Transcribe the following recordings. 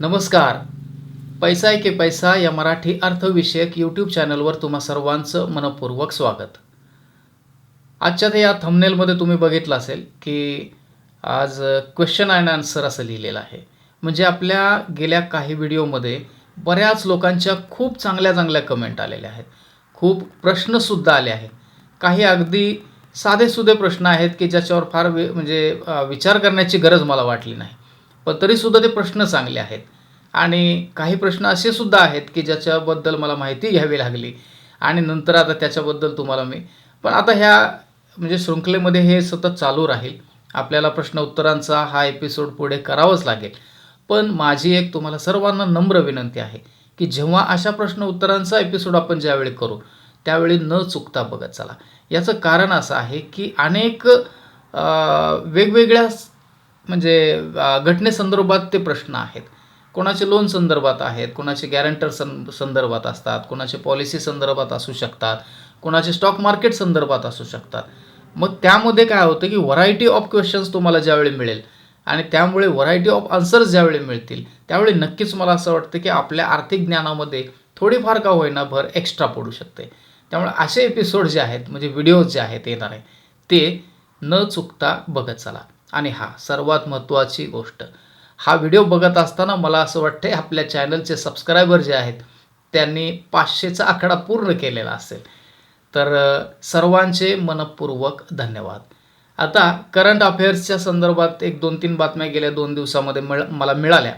नमस्कार. पैसा आहे की पैसा या मराठी अर्थविषयक यूट्यूब चॅनलवर तुम्हा सर्वांचं मनपूर्वक स्वागत. आजच्या त्या या थंबनेलमध्ये तुम्ही बघितलं असेल की आज क्वेश्चन अँड आन्सर असं लिहिलेलं आहे. म्हणजे आपल्या गेल्या काही व्हिडिओमध्ये बऱ्याच लोकांच्या खूप चांगल्या चांगल्या कमेंट आलेल्या आहेत. खूप प्रश्नसुद्धा आले आहेत. काही अगदी साधेसुधे प्रश्न आहेत की ज्याच्यावर फार वे म्हणजे विचार करण्याची गरज मला वाटली नाही. पण तरीसुद्धा ते प्रश्न चांगले आहेत. आणि काही प्रश्न असे सुद्धा आहेत की ज्याच्याबद्दल मला माहिती घ्यावी लागली आणि नंतर आता त्याच्याबद्दल तुम्हाला मी पण आता ह्या म्हणजे शृंखलेमध्ये हे सतत चालू राहील. आपल्याला प्रश्न उत्तरांचा हा एपिसोड पुढे करावाच लागेल. पण माझी एक तुम्हाला सर्वांना नम्र विनंती आहे की जेव्हा अशा प्रश्न उत्तरांचा एपिसोड आपण ज्यावेळी करू त्यावेळी न चुकता बघत चला. याचं कारण असं आहे की अनेक वेगवेगळ्या म्हणजे घटनेसंदर्भात ते प्रश्न आहेत. कोणाचे लोन संदर्भात आहेत कोणाचे गॅरंटर सं संदर्भात असतात कोणाचे पॉलिसी संदर्भात असू शकतात कोणाचे स्टॉक मार्केट संदर्भात असू शकतात. मग त्यामध्ये काय होतं की व्हरायटी ऑफ क्वेश्चन्स तुम्हाला ज्यावेळी मिळेल आणि त्यामुळे व्हरायटी ऑफ आन्सर्स ज्यावेळी मिळतील त्यावेळी नक्कीच मला असं वाटतं की आपल्या आर्थिक ज्ञानामध्ये थोडीफार का होईना भर एक्स्ट्रा पडू शकते. त्यामुळे असे एपिसोड जे आहेत म्हणजे व्हिडिओज जे आहेत येणारे ते न चुकता बघत चला. आणि हा सर्वात महत्त्वाची गोष्ट. हा व्हिडिओ बघत असताना मला असं वाटतं आपल्या चॅनलचे सबस्क्रायबर जे आहेत त्यांनी पाचशेचा आकडा पूर्ण केलेला असेल. तर सर्वांचे मनपूर्वक धन्यवाद. आता करंट अफेअर्सच्या संदर्भात एक दोन तीन बातम्या गेल्या दोन दिवसामध्ये मिळ मला मिळाल्या.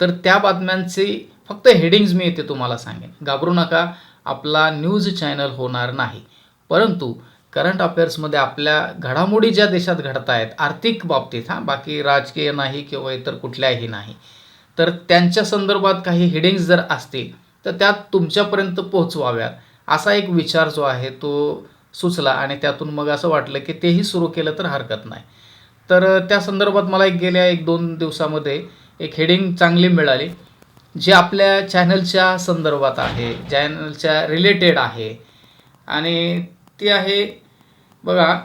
तर त्या बातम्यांची फक्त हेडिंग्ज मी येते तुम्हाला सांगेन. घाबरू नका आपला न्यूज चॅनल होणार नाही. परंतु करंट अफेअर्समध्ये आपल्या घडामोडी ज्या देशात घडत आहेत आर्थिक बाबतीत हां बाकी राजकीय नाही किंवा इतर कुठल्याही नाही तर त्यांच्या संदर्भात काही हेडिंग्स जर असतील तर त्यात तुमच्यापर्यंत पोहोचवाव्यात असा एक विचार जो आहे तो सुचला आणि त्यातून मग असं वाटलं की तेही सुरू केलं तर हरकत नाही. तर त्या संदर्भात मला एक गेल्या एक दोन दिवसामध्ये एक हेडिंग चांगली मिळाली जी आपल्या चॅनलच्या संदर्भात आहे चॅनलच्या रिलेटेड आहे आणि ती आहे बघा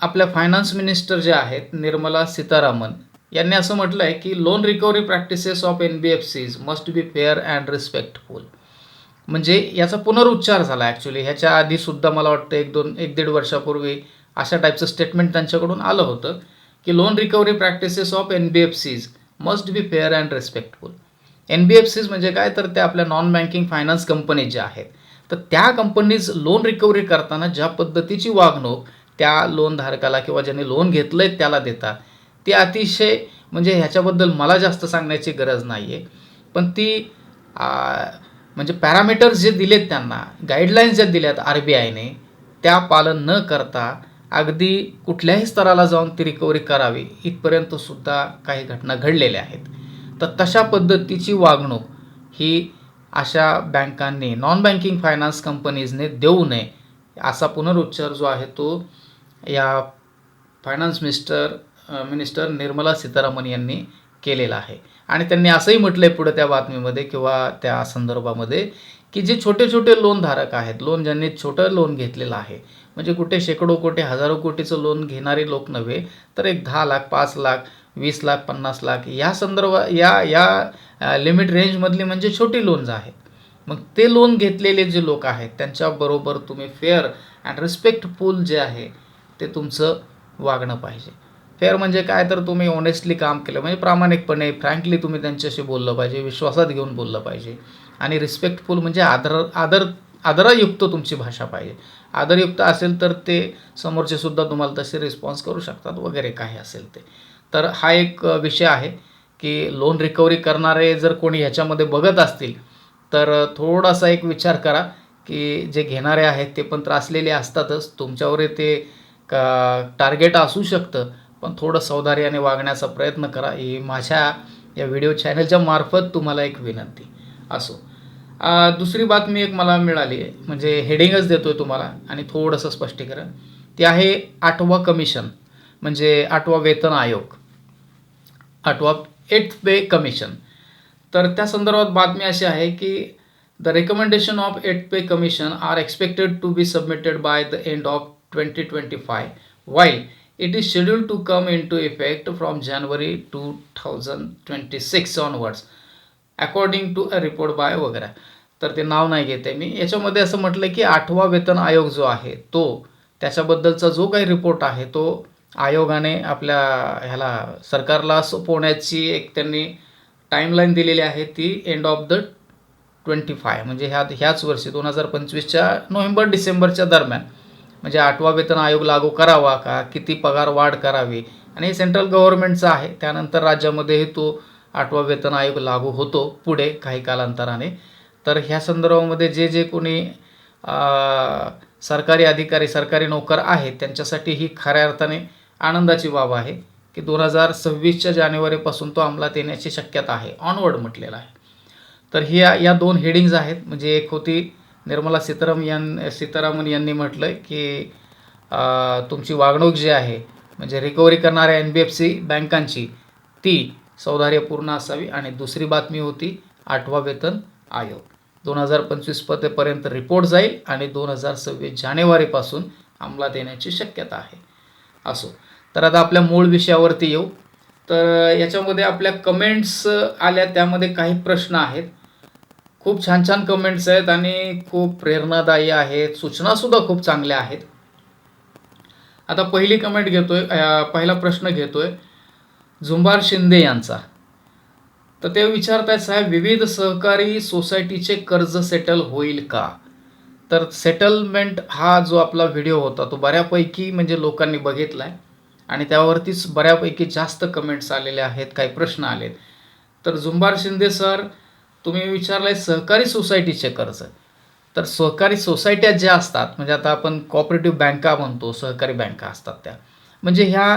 आपल्या फायनान्स मिनिस्टर जे आहेत निर्मला सीतारामन यांनी असं म्हटलं आहे की loan recovery practices of N B F Cs must be fair and respectful म्हणजे याचा पुनरुच्चार झाला ॲक्च्युली ह्याच्या आधीसुद्धा मला वाटतं एक दोन एक दीड वर्षापूर्वी अशा टाईपचं स्टेटमेंट त्यांच्याकडून आलं होतं की loan recovery practices of N B F Cs must be fair and respectful N B F Cs म्हणजे काय? तर त्या आपल्या नॉन बँकिंग फायनान्स कंपनी ज्या आहेत तर त्या कंपनीज लोन रिकव्हरी करताना ज्या पद्धतीची वागणूक त्या लोनधारकाला किंवा ज्याने लोन घेतलं आहे त्याला देतात. ती अतिशय म्हणजे ह्याच्याबद्दल मला जास्त सांगण्याची गरज नाही आहे पण ती म्हणजे पॅरामीटर्स जे दिलेत त्यांना गाईडलाईन्स ज्या दिल्यात आर बी आयने त्या पालन न करता अगदी कुठल्याही स्तराला जाऊन ती रिकव्हरी करावी इथपर्यंत सुद्धा काही घटना घडलेल्या आहेत. तर तशा पद्धतीची वागणूक ही अशा बँकांनी नॉन बँकिंग फायनान्स कंपनीजने देऊ नये असा पुनरुच्चार जो आहे तो या finance minister minister Nirmala Sitharaman यांनी केलेला आहे. आणि त्यांनी असंही म्हटलं आहे पुढे त्या बातमीमध्ये किंवा त्या संदर्भामध्ये की जे छोटे छोटे लोनधारक आहेत लोन ज्यांनी छोटं लोन घेतलेलं आहे म्हणजे कुठे शेकडो कोटी हजारो कोटीचं लोन घेणारे लोक नव्हे तर एक दहा लाख पाच लाख वीस लाख पन्नास लाख या संदर्भात या या लिमिट रेंजमधली म्हणजे छोटी लोन्स आहेत. मग ते लोन घेतलेले जे लोक आहेत त्यांच्याबरोबर तुम्ही फेअर अँड रिस्पेक्टफुल जे आहे ते तुमचं वागणं पाहिजे. फेअर म्हणजे काय? तर तुम्ही ऑनेस्टली काम केलं. म्हणजे प्रामाणिकपणे फ्रँकली तुम्ही त्यांच्याशी बोललं पाहिजे विश्वासात घेऊन बोललं पाहिजे. आणि रिस्पेक्टफुल म्हणजे आदर आदर आदरयुक्त तुमची भाषा पाहिजे. आदरयुक्त असेल तर ते समोरचे सुद्धा तुम्हाला तसे रिस्पॉन्स करू शकतात वगैरे काही असेल ते. तर हा एक विषय आहे की लोन रिकव्हरी करणारे जर कोणी ह्याच्यामध्ये बघत असतील तर थोडासा एक विचार करा की जे घेणारे आहेत ते पण त्रासलेले असतातच. तुमच्यावर ते का टार्गेट असू शकतं पण थोडं सौदार्याने वागण्याचा प्रयत्न करा. ही माझ्या या व्हिडिओ चॅनलच्या मार्फत तुम्हाला एक विनंती असो. दुसरी बातमी एक मला मिळाली आहे म्हणजे हेडिंगच देतो आहे तुम्हाला आणि थोडंसं स्पष्टीकरण. ते आहे आठवा कमिशन म्हणजे आठवा वेतन आयोग. आठवा एट पे कमिशन तर त्या संदर्भात बातमी अशी आहे की the recommendation of eight pay commission are expected to be submitted by the end of twenty twenty five while it is schedule to come into effect from January two thousand twenty six onwards according to a report by वगैरे तर ते नाव नाही घेते मी. याच्यामध्ये असं म्हटलं की आठवा वेतन आयोग जो आहे तो त्याच्याबद्दलचा जो काही रिपोर्ट आहे तो आयोगाने आपल्या ह्याला सरकारला सोपवण्याची एक त्यांनी टाईमलाईन दिलेली आहे ती end of the twenty five म्हणजे ह्या ह्याच वर्षी दोन हजार पंचवीसच्या नोव्हेंबर डिसेंबरच्या दरम्यान. म्हणजे आठवा वेतन आयोग लागू करावा का? किती पगार वाढ करावी? आणि हे सेंट्रल गव्हर्नमेंटचं आहे. त्यानंतर राज्यामध्येही तो आठवा वेतन आयोग लागू होतो पुढे काही कालांतराने. तर ह्या संदर्भामध्ये जे जे कोणी सरकारी अधिकारी सरकारी नोकर आहेत त्यांच्यासाठी ही खऱ्या अर्थाने आनंदाची बाब आहे की दोन हजार सव्वीसच्या जानेवारीपासून तो अंमलात येण्याची शक्यता आहे. ऑनवर्ड म्हटलेला आहे. तर ही या या दोन हेडिंग्ज आहेत. म्हणजे एक होती निर्मला सीताराम यां सीतारामन यांनी म्हटलं की तुमची वागणूक जी आहे म्हणजे रिकव्हरी करणाऱ्या एन बी एफ सी बँकांची ती सौदार्यपूर्ण असावी. आणि दुसरी बातमी होती आठवा वेतन आयोग. दोन हजार पंचवीस पदेपर्यंत रिपोर्ट जाईल आणि दोन हजार सव्वीस जानेवारीपासून अंमलात येण्याची शक्यता आहे. असो. तर आता आपल्या मूळ विषयावरती येऊ. तर याच्यामध्ये आपल्या कमेंट्स आल्या त्यामध्ये काही प्रश्न आहेत. खूप छान छान कमेंट्स आहेत आणि खूप प्रेरणादायी आहेत. सूचनासुद्धा खूप चांगल्या आहेत. आता पहिली कमेंट घेतोय आहे पहिला प्रश्न घेतोय. झुंबार शिंदे यांचा. तर ते विचारत आहेत साहेब विविध सहकारी सोसायटीचे कर्ज सेटल होईल का? तर सेटलमेंट हा जो आपला व्हिडिओ होता तो बऱ्यापैकी म्हणजे लोकांनी बघितला आहे आणि त्यावरतीच बऱ्यापैकी जास्त कमेंट्स आलेले आहेत काही प्रश्न आलेत. तर झुंबार शिंदे सर तुम्ही विचारलंय सहकारी सोसायटीचे कर्ज. तर सहकारी सोसायट्या ज्या असतात म्हणजे आता आपण कॉपरेटिव्ह बँका म्हणतो सहकारी बँका असतात त्या. म्हणजे ह्या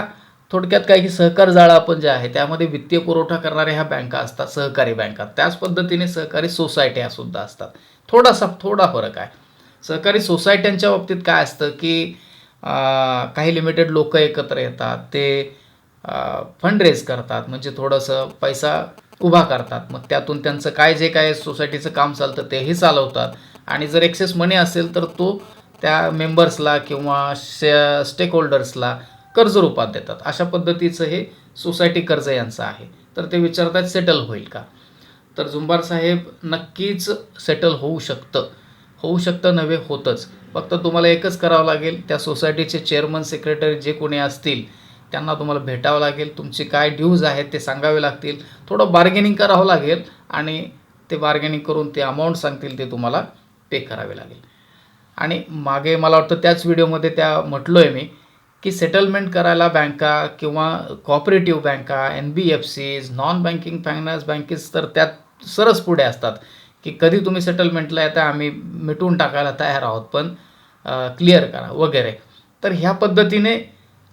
थोडक्यात काय की सहकार जाळं आपण जे आहे त्यामध्ये वित्तीय पुरवठा करणाऱ्या ह्या बँका असतात सहकारी बँका त्याच पद्धतीने सहकारी सोसायट्या सुद्धा असतात. थोडासा थोडा फरक आहे. सहकारी सोसायट्यांच्या बाबतीत काय असतं की काही लिमिटेड लोक एकत्र येतात ते फंड रेज करतात म्हणजे थोडंसं पैसा उभा करतात. मग त्यातून त्यांचं काय जे काय सोसायटीचं काम चालतं तेही चालवतात. आणि जर एक्सेस मनी असेल तर तो त्या मेंबर्सला किंवा शे स्टेक होल्डर्सला कर्ज रूपात देतात. अशा पद्धतीचं हे सोसायटी कर्ज यांचं आहे. तर ते विचारतात सेटल होईल का? तर झुंबार साहेब नक्कीच सेटल होऊ शकतं. होऊ शकतं नव्हे होतंच. फक्त तुम्हाला एकच करावं लागेल त्या सोसायटीचे चेअरमन सेक्रेटरी जे कोणी असतील त्यांना तुम्हाला भेटावं लागेल. तुमचे काय ड्यूज आहेत ते सांगावे लागतील. थोडं बार्गेनिंग करावं लागेल आणि ते बार्गेनिंग करून ते अमाऊंट सांगतील ते तुम्हाला पे करावे लागेल. आणि मागे मला वाटतं त्याच व्हिडिओमध्ये त्या म्हटलो आहे मी की सेटलमेंट करायला बँका किंवा कॉपरेटिव्ह बँका N B F Cs non banking finance बँकेस तर त्यात सरस पुढे असतात. की कधी तुम्ही सेटलमेंटला येता आम्ही मिटवून टाकायला तयार आहोत पण क्लिअर करा वगैरे. तर ह्या पद्धतीने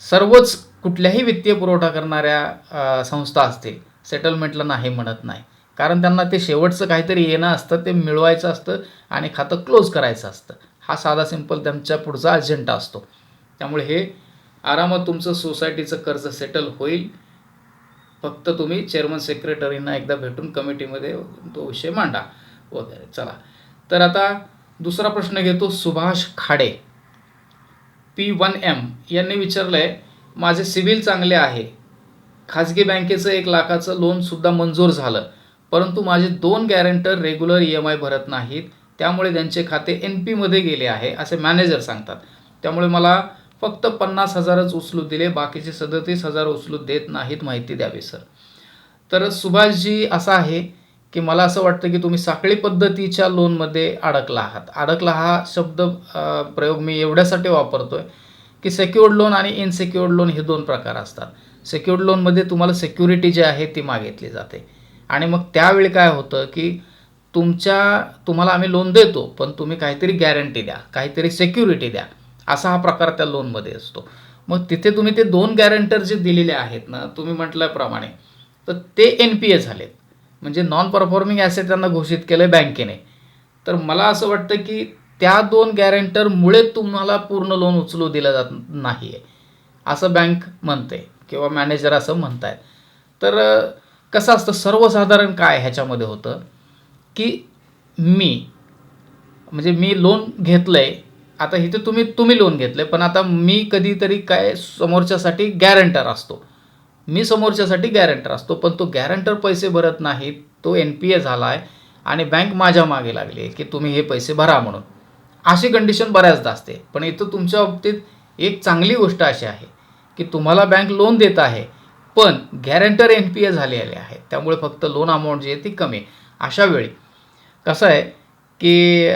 सर्वच कुठल्याही वित्तीय पुरवठा करणाऱ्या संस्था असतील सेटलमेंटला नाही म्हणत नाही. कारण त्यांना ते शेवटचं काहीतरी येणं असतं ते मिळवायचं असतं आणि खातं क्लोज करायचं असतं. हा साधा सिंपल त्यांच्या पुढचा अजेंडा असतो. त्यामुळे हे आरामात तुमचं सोसायटीचं कर्ज सेटल होईल. फक्त तुम्ही चेअरमन सेक्रेटरींना एकदा भेटून कमिटीमध्ये तो विषय मांडा. हो वगैरे चला. तर आता दुसरा प्रश्न घेतो Subhash Khade. P one M यांनी विचारलं आहे माझे सिबिल चांगले आहे. खाजगी बँकेचं एक लाखाचं लोनसुद्धा मंजूर झालं परंतु माझे दोन guarantor regular E M I भरत नाहीत. त्यामुळे त्यांचे खाते एन पीमध्ये गेले आहे असे मॅनेजर सांगतात. त्यामुळे मला फक्त पन्नास हजारच उचलू दिले बाकीचे सदतीस हजार उचलू देत नाहीत माहिती द्यावी सर तर सुभाषजी असं आहे की मला असं वाटतं की तुम्ही साखळी पद्धतीच्या लोनमध्ये अडकला आहात. अडकला हा शब्द प्रयोग मी एवढ्यासाठी वापरतो आहे की सेक्युर्ड लोन आणि इनसेक्युर्ड लोन हे दोन प्रकार असतात. सेक्युर्ड लोनमध्ये तुम्हाला सेक्युरिटी जी आहे ती मागितली जाते. आणि मग त्यावेळी काय होतं की तुमच्या तुम्हाला आम्ही लोन देतो पण तुम्ही काहीतरी गॅरंटी द्या काहीतरी सेक्युरिटी द्या. असा हा प्रकार त्या लोनमध्ये असतो. मग तिथे तुम्ही ते दोन गॅरंटर जे दिलेले आहेत ना तुम्ही म्हटल्याप्रमाणे तर ते एन पी ए झालेत. म्हणजे नॉन परफॉर्मिंग ॲसेट त्यांना घोषित केलं आहे बँकेने. तर मला असं वाटतं की त्या दोन गॅरेंटरमुळे तुम्हाला पूर्ण लोन उचलू दिलं जात नाही आहे असं बँक म्हणते किंवा मॅनेजर असं म्हणत आहे तर कसं असतं सर्वसाधारण काय ह्याच्यामध्ये होतं की मी म्हणजे मी लोन घेतलं आहे आता इथे तुम्ही तुम्ही लोन घेतलं आहे पण आता मी कधीतरी काय समोरच्यासाठी गॅरंटर असतो. मी समोरच्यासाठी गॅरंटर असतो पण तो गॅरंटर पैसे भरत नाही तो एन पी ए झाला आहे आणि बँक माझ्या मागे लागली आहे की तुम्ही हे पैसे भरा म्हणून. अशी कंडिशन बऱ्याचदा असते. पण इथं तुमच्या बाबतीत एक चांगली गोष्ट अशी आहे की तुम्हाला बँक लोन देत आहे पण गॅरंटर एन पी ए झालेले आहे. त्यामुळे फक्त लोन अमाऊंट जी आहे ती कमी आहे. अशा वेळी कसं आहे की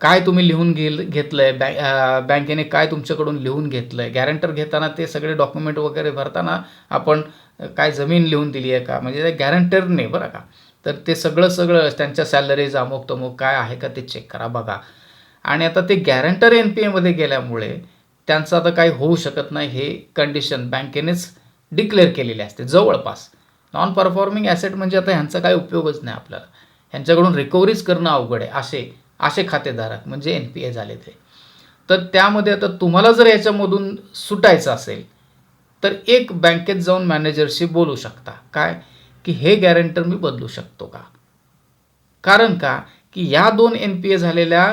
काय तुम्ही लिहून घेल घेतलं आहे बँक बँकेने काय तुमच्याकडून लिहून घेतलं आहे गॅरंटर घेताना ते सगळे डॉक्युमेंट वगैरे भरताना आपण काय जमीन लिहून दिली आहे का? म्हणजे गॅरंटरने बरं का? तर ते सगळं सगळं त्यांच्या सॅलरीज अमुक तमुक काय आहे का ते चेक करा बघा. आणि आता ते गॅरंटर एन पी एमध्ये गेल्यामुळे त्यांचं आता काही होऊ शकत नाही हे कंडिशन बँकेनेच डिक्लेअर केलेली असते जवळपास. नॉन परफॉर्मिंग ॲसेट म्हणजे आता ह्यांचा काही उपयोगच नाही आपल्याला. ह्यांच्याकडून रिकव्हरीज करणं अवघड आहे असे असे खातेधारक म्हणजे एन पी ए झाले ते. तर त्यामध्ये आता तुम्हाला जर याच्यामधून सुटायचं असेल तर एक बँकेत जाऊन मॅनेजरशी बोलू शकता. काय? की हे गॅरंटर मी बदलू शकतो का? कारण का? की या दोन एन पी ए झालेल्या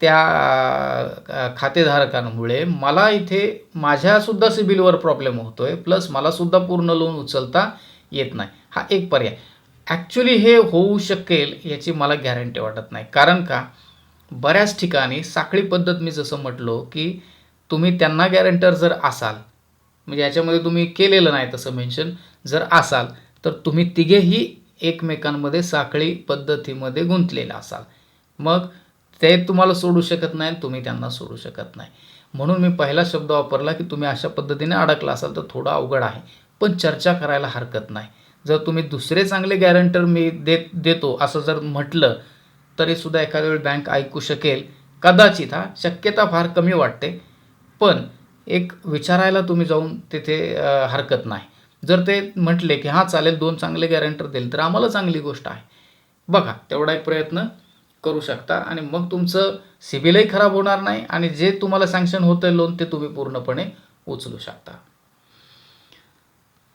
त्या खातेधारकांमुळे मला इथे माझ्यासुद्धा सिबिलवर प्रॉब्लेम होतो आहे प्लस मलासुद्धा पूर्ण लोन उचलता येत नाही. हा एक पर्याय. ॲक्च्युली हे होऊ शकेल याची मला गॅरंटी वाटत नाही. कारण का? बऱ्याच ठिकाणी साखळी पद्धत मी जसं म्हटलो की तुम्ही त्यांना गॅरंटर जर असाल म्हणजे याच्यामध्ये तुम्ही केलेलं नाही तसं मेन्शन जर असाल तर तुम्ही तिघेही एकमेकांमध्ये साखळी पद्धतीमध्ये गुंतलेला असाल. मग ते तुम्हाला सोडू शकत नाही तुम्ही त्यांना सोडू शकत नाही. म्हणून मी पहिला शब्द वापरला की तुम्ही अशा पद्धतीने अडकला असाल तर थोडं अवघड आहे. पण चर्चा करायला हरकत नाही. जर तुम्ही दुसरे चांगले गॅरंटर मी देत देतो असं जर म्हटलं तरीसुद्धा एखाद्या वेळी बँक ऐकू शकेल. कदाचित हा शक्यता फार कमी वाटते. पण एक विचारायला तुम्ही जाऊन तिथे हरकत नाही. जर ते म्हटले की हां चालेल दोन चांगले गॅरंटर देईल तर आम्हाला चांगली गोष्ट आहे. बघा तेवढा एक प्रयत्न करू शकता आणि मग तुमचं सिबिलही खराब होणार नाही आणि जे तुम्हाला सँक्शन होतं लोन ते तुम्ही पूर्णपणे उचलू शकता.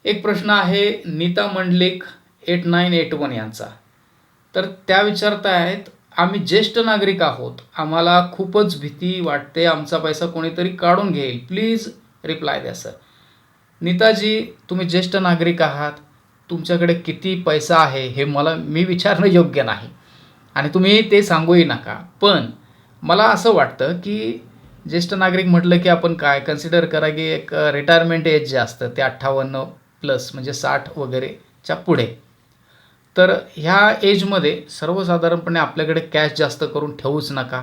एक प्रश्न आहे Nita Mandlik eight nine eight one यांचा. तर त्या विचारता आहेत आम्ही ज्येष्ठ नागरिक आहोत. आम्हाला खूपच भीती वाटते. आमचा पैसा कोणीतरी काढून घेईल. प्लीज रिप्लाय द्या सर. नीताजी तुम्ही ज्येष्ठ नागरिक आहात. तुमच्याकडे किती पैसा आहे हे मला मी विचारणं योग्य नाही. आणि तुम्ही ते सांगूही नका. पण मला असं वाटतं की ज्येष्ठ नागरिक म्हटलं की आपण काय? कन्सिडर करा की एक रिटायरमेंट एज जे असतं ते अठ्ठावन्न प्लस म्हणजे साठ वगैरेच्या पुढे. तर ह्या एजमध्ये सर्वसाधारणपणे आपल्याकडे कॅश जास्त करून ठेवूच नका.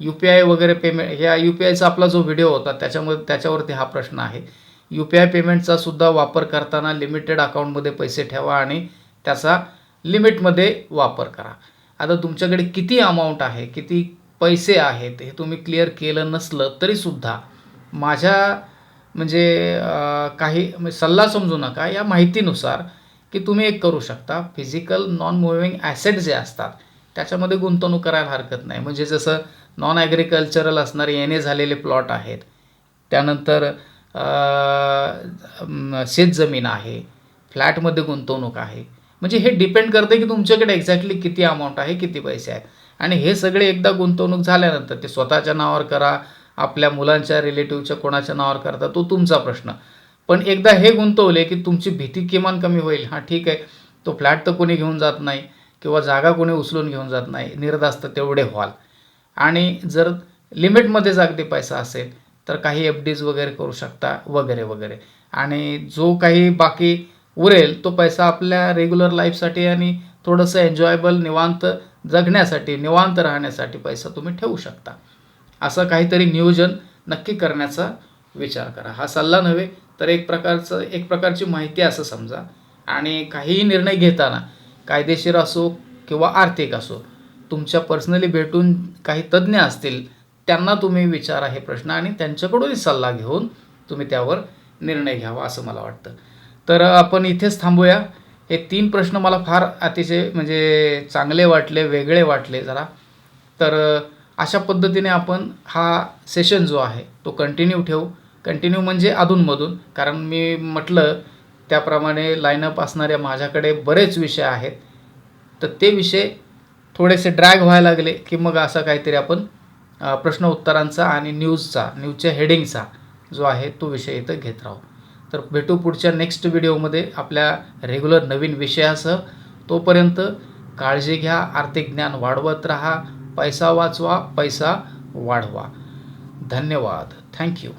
यू पी आय वगैरे पेमेंट ह्या यू पी आयचा आपला जो व्हिडिओ होता त्याच्यामध्ये त्याच्यावरती हा प्रश्न आहे. यू पी आय पेमेंटचा सुद्धा वापर करताना लिमिटेड अकाउंटमध्ये पैसे ठेवा आणि त्याचा लिमिटमध्ये वापर करा. आता तुमच्याकडे किती अमाऊंट आहे किती पैसे आहेत हे तुम्ही क्लिअर केलं नसलं तरीसुद्धा माझ्या म्हणजे काही म्हणजे सल्ला समजू नका. या माहितीनुसार की तुम्ही एक करू शकता. फिजिकल नॉन मुव्हिंग ॲसेट जे असतात त्याच्यामध्ये गुंतवणूक करायला हरकत नाही. म्हणजे जसं नॉन ॲग्रिकल्चरल असणारे येणे झालेले प्लॉट आहेत. त्यानंतर शेतजमीन आहे. फ्लॅटमध्ये गुंतवणूक आहे. म्हणजे हे डिपेंड करते की तुमच्याकडे एक्झॅक्टली किती अमाऊंट आहे किती पैसे आहेत. आणि हे सगळे एकदा गुंतवणूक झाल्यानंतर ते स्वतःच्या नावावर करा आपल्या मुलांच्या रिलेटिव्हच्या कोणाच्या नावावर करता तो तुमचा प्रश्न. पण एकदा हे गुंतवले की तुमची भीती किमान कमी होईल. हां ठीक आहे. तो फ्लॅट तर कोणी घेऊन जात नाही किंवा जागा कोणी उचलून घेऊन जात नाही. निर्धास्त तेवढे व्हाल. आणि जर लिमिटमध्येच अगदी पैसा असेल तर काही एफ डीज वगैरे करू शकता वगैरे वगैरे. आणि जो काही बाकी उरेल तो पैसा आपल्या रेग्युलर लाईफसाठी आणि थोडंसं एन्जॉयबल निवांत जगण्यासाठी निवांत राहण्यासाठी पैसा तुम्ही ठेवू शकता. असं काहीतरी नियोजन नक्की करण्याचा विचार करा. हा सल्ला नव्हे तर एक प्रकारचं एक प्रकारची माहिती असं समजा. आणि काहीही निर्णय घेताना कायदेशीर असो किंवा आर्थिक असो तुमच्या पर्सनली भेटून काही तज्ज्ञ असतील त्यांना तुम्ही विचारा हे प्रश्न आणि त्यांच्याकडूनही सल्ला घेऊन तुम्ही त्यावर निर्णय घ्यावा असं मला वाटतं. तर आपण इथेच थांबूया. हे तीन प्रश्न मला फार अतिशय म्हणजे चांगले वाटले वेगळे वाटले जरा. तर अशा पद्धतीने आपण हा सेशन जो आहे तो कंटिन्यू ठेवू. कंटिन्यू म्हणजे अधूनमधून. कारण मी म्हटलं त्याप्रमाणे लाईनअप असणाऱ्या माझ्याकडे बरेच विषय आहेत. तर ते विषय थोडेसे ड्रॅग व्हायला लागले की मग असं काहीतरी आपण प्रश्न उत्तरांचा आणि न्यूजचा न्यूजच्या हेडिंगचा जो आहे तो विषय इथं घेत राहू. तर भेटू पुढच्या नेक्स्ट व्हिडिओमध्ये आपल्या रेग्युलर नवीन विषयासह. तोपर्यंत काळजी घ्या आर्थिक ज्ञान वाढवत राहा. पैसा वाचवा पैसा वाढवा. धन्यवाद. थँक्यू